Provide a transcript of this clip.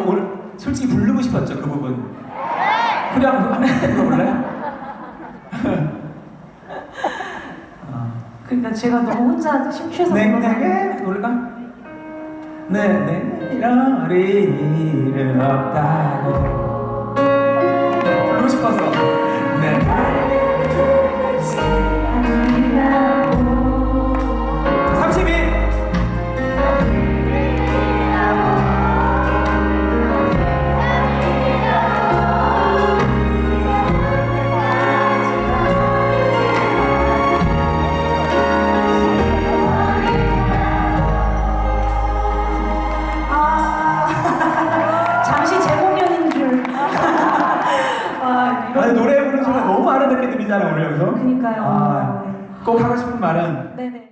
오늘 솔직히 부르고 싶었죠 그 부분. 후렴 한번 불러볼래요? 어. 그러니까 제가 너무 혼자 심취해서 내게 부를까? 네, 네, 이런 일은 없다 아. 아니 노래 부르는 소리가 너무 아름답게 들리잖아 오늘 여기서 그니까요. 아, 꼭 하고 싶은 말은 네네.